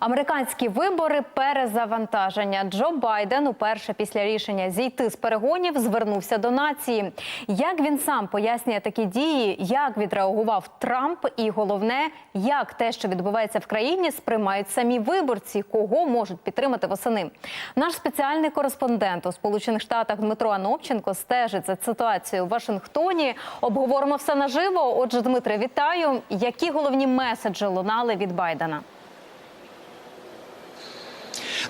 Американські вибори перезавантаження. Джо Байден уперше після рішення зійти з перегонів звернувся до нації. Як він сам пояснює такі дії, як відреагував Трамп, і головне, як те, що відбувається в країні, сприймають самі виборці, кого можуть підтримати восени. Наш спеціальний кореспондент у Сполучених Штатах Дмитро Анопченко стежить за ситуацією в Вашингтоні. Обговоримо все наживо. Отже, Дмитре, вітаю. Які головні меседжі лунали від Байдена?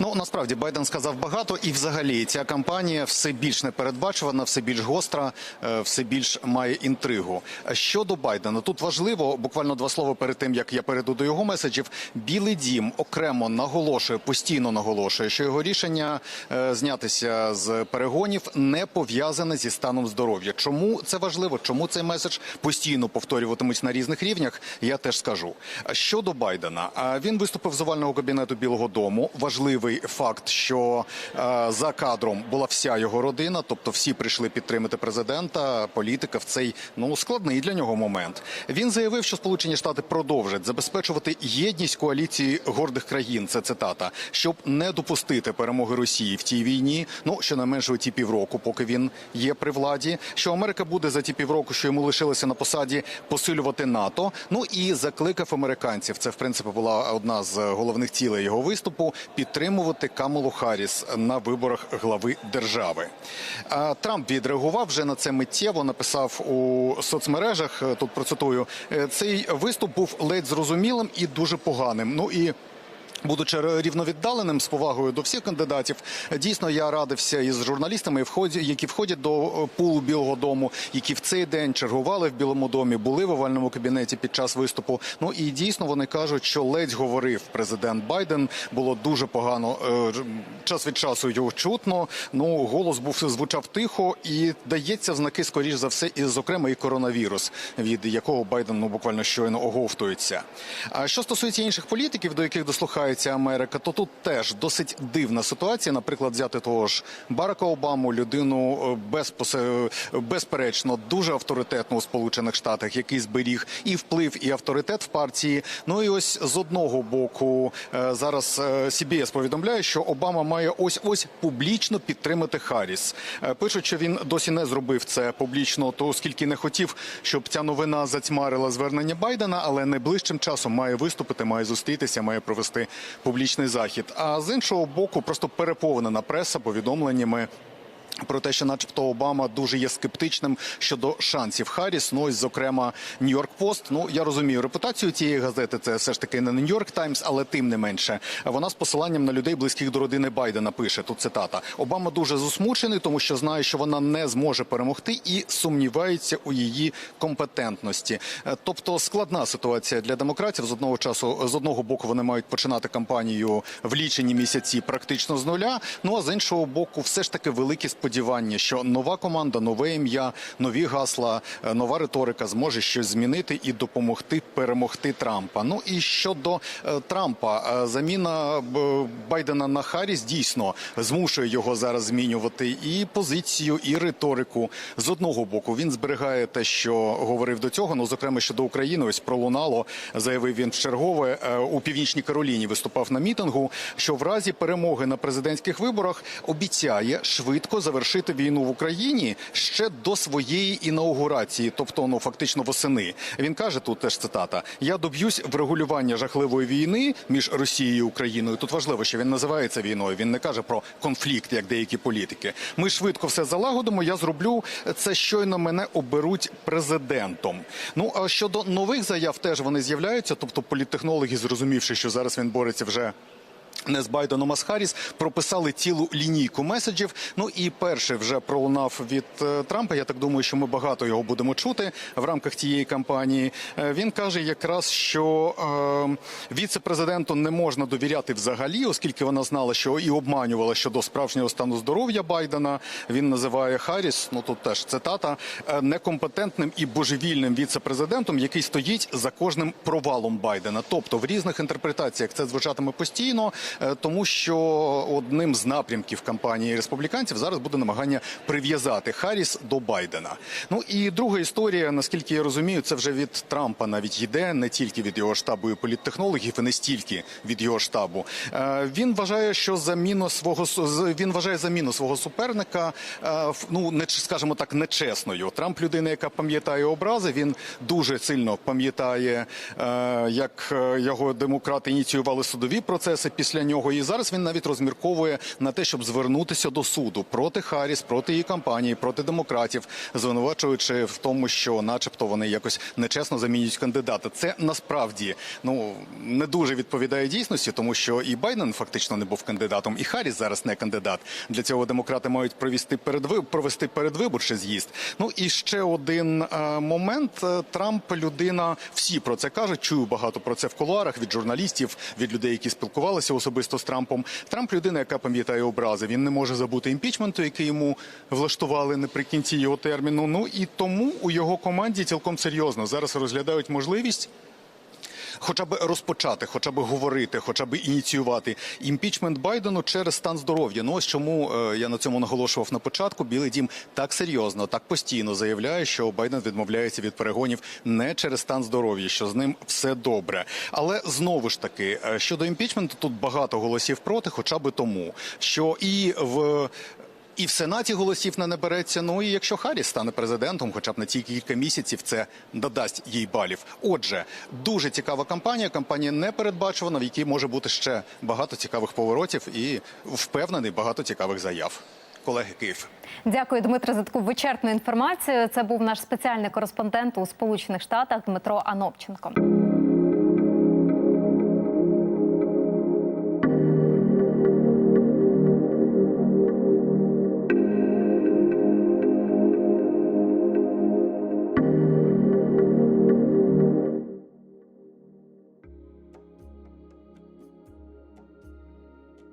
Ну насправді Байден сказав багато, і взагалі ця кампанія все більш непередбачувана, все більш гостра, е, все більш має інтригу. Щодо Байдена, тут важливо буквально два слова перед тим, як я перейду до його меседжів. Білий дім окремо наголошує, постійно наголошує, що його рішення е, знятися з перегонів не пов'язане зі станом здоров'я. Чому це важливо? Чому цей меседж постійно повторюватимуть на різних рівнях? Я теж скажу. Щодо Байдена, він виступив з овального кабінету Білого Дому. Важливий факт, що е, за кадром була вся його родина, тобто всі прийшли підтримати президента, політика в цей ну складний для нього момент. Він заявив, що Сполучені Штати продовжать забезпечувати єдність коаліції гордих країн. Це цитата, щоб не допустити перемоги Росії в тій війні. Ну щонайменше у ті півроку, поки він є при владі. Що Америка буде за ті півроку, що йому лишилося на посаді, посилювати НАТО. Ну і закликав американців. Це в принципі була одна з головних цілей його виступу підтримувати Камалу Харріс на виборах глави держави. Трамп відреагував вже на це миттєво. Написав у соцмережах. е, Тут процитую «Е, цей виступ був ледь зрозумілим і дуже поганим. Ну і Будучи рівновіддаленим з повагою до всіх кандидатів, дійсно я радився із журналістами, які входять до е, пулу Білого Дому, які в цей день чергували в Білому домі, були в овальному кабінеті під час виступу. Ну і дійсно вони кажуть, що ледь говорив президент Байден. Було дуже погано е, час від часу його чутно. Ну голос був звучав тихо і дається в знаки, скоріш за все, і зокрема і коронавірус, від якого Байден ну буквально щойно оговтується. А що стосується інших політиків, до яких дослухає розвивається Америка, то тут теж досить дивна ситуація. Наприклад, взяти того ж Барака Обаму, людину е, безпосе... безперечно дуже авторитетну у Сполучених Штатах, який зберіг і вплив, і авторитет в партії. Ну і ось з одного боку е, зараз е, CBS повідомляє, що Обама має ось ось публічно підтримати Харріс. Е, Пишуть, що він досі не зробив це публічно, то оскільки не хотів, щоб ця новина затьмарила звернення Байдена, але найближчим часом має виступити, має зустрітися, має провести публічний захід. А з іншого боку, просто переповнена преса повідомленнями. Про те, що, начебто, Обама дуже є скептичним щодо шансів Харріс. Ну, ось, зокрема, Нью-Йорк Пост. Ну я розумію репутацію цієї газети. Це все ж таки не Нью-Йорк Таймс, але тим не менше. Вона з посиланням на людей близьких до родини Байдена пише тут цитата: Обама дуже засмучений, тому що знає, що вона не зможе перемогти, і сумнівається у її компетентності. Е, Тобто складна ситуація для демократів. З одного часу, з одного боку, вони мають починати кампанію в лічені місяці практично з нуля. Ну а з іншого боку, все ж таки великі сподівання, що нова команда, нове ім'я, нові гасла, е, нова риторика зможе щось змінити і допомогти перемогти Трампа. Ну і щодо е, Трампа, е, заміна Байдена на Харріс дійсно змушує його зараз змінювати і позицію, і риторику. З одного боку він зберігає те, що говорив до цього. Ну зокрема щодо України, ось пролунало, заявив він вчергове е, у північній Кароліні. Виступав на мітингу, що в разі перемоги на президентських виборах обіцяє швидко завершити війну в Україні ще до своєї інаугурації, тобто ну фактично восени. Він каже тут теж цитата: Я доб'юсь врегулювання жахливої війни між Росією і Україною. Тут важливо, що він називає це війною. Він не каже про конфлікт, як деякі політики. Ми швидко все залагодимо. Я зроблю це щойно мене оберуть президентом. Ну а щодо нових заяв, теж вони з'являються. Тобто, політтехнологи, зрозумівши, що зараз він бореться вже. Не з Байденом, а з Харріс прописали цілу лінійку меседжів. Ну і перший вже пролунав від е, Трампа. Я так думаю, що ми багато його будемо чути в рамках цієї кампанії. Е, він каже, якраз що е, віце-президенту не можна довіряти взагалі, оскільки вона знала, що і обманювала щодо справжнього стану здоров'я Байдена. Він називає Харріс, ну тут теж цитата, е, некомпетентним і божевільним віце-президентом, який стоїть за кожним провалом Байдена. Тобто в різних інтерпретаціях це звучатиме постійно. Е, тому що одним з напрямків кампанії республіканців зараз буде намагання прив'язати Харріс до Байдена. Ну і друга історія, наскільки я розумію, це вже від Трампа навіть йде, не тільки від його штабу і політтехнологів, і не стільки від його штабу. Е, Він вважає, що заміну свого він вважає заміну свого суперника, е, ну не скажімо так, нечесною. Трамп людина, яка пам'ятає образи. Він дуже сильно пам'ятає, як його демократи ініціювали судові процеси після нього. І зараз він навіть розмірковує на те, щоб звернутися до суду проти Харріс, проти її кампанії, проти демократів, звинувачуючи в тому, що, начебто, вони якось нечесно замінюють кандидата. Це насправді ну не дуже відповідає дійсності, тому що і Байден фактично не був кандидатом, і Харріс зараз не кандидат. Для цього демократи мають провести передви... провести передвиборчий з'їзд. Ну і ще один е, момент. Е, Трамп людина, всі про це кажуть. Чую багато про це в кулуарах від журналістів, від людей, які спілкувалися особисто з Трампом. Трамп людина, яка пам'ятає образи. Він не може забути імпічменту, який йому влаштували наприкінці його терміну. Ну і тому у його команді цілком серйозно зараз розглядають можливість. Хоча б розпочати, хоча б говорити, хоча б ініціювати імпічмент Байдену через стан здоров'я. Ну ось чому е, я на цьому наголошував на початку. Білий дім так серйозно, так постійно заявляє, що Байден відмовляється від перегонів не через стан здоров'я, що з ним все добре. Але знову ж таки е, щодо імпічменту, тут багато голосів проти, хоча б тому, що і в. І в Сенаті голосів не набереться. Ну і якщо Харріс стане президентом, хоча б на ці кілька місяців, це додасть їй балів. Отже, дуже цікава кампанія. Кампанія непередбачувана, в якій може бути ще багато цікавих поворотів і впевнений багато цікавих заяв. Колеги Київ. Дякую, Дмитро, за таку вичерпну інформацію. Це був наш спеціальний кореспондент у Сполучених Штатах Дмитро Анопченко.